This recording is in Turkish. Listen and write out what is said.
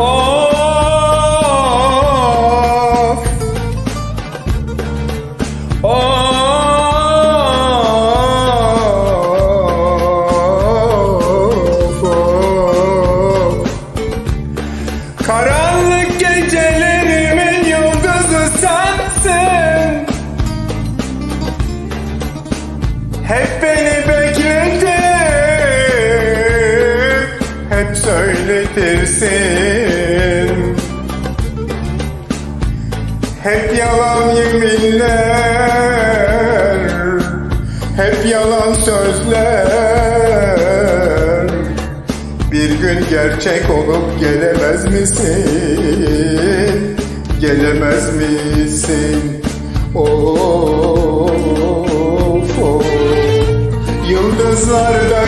Of Of Karanlık gecelerimin yıldızı sensin. Hep beni bekletip Hep söyletirsin Hep yalan yeminler Hep yalan sözler Bir gün gerçek olup gelemez misin? Gelemez misin? Of of Yıldızlarda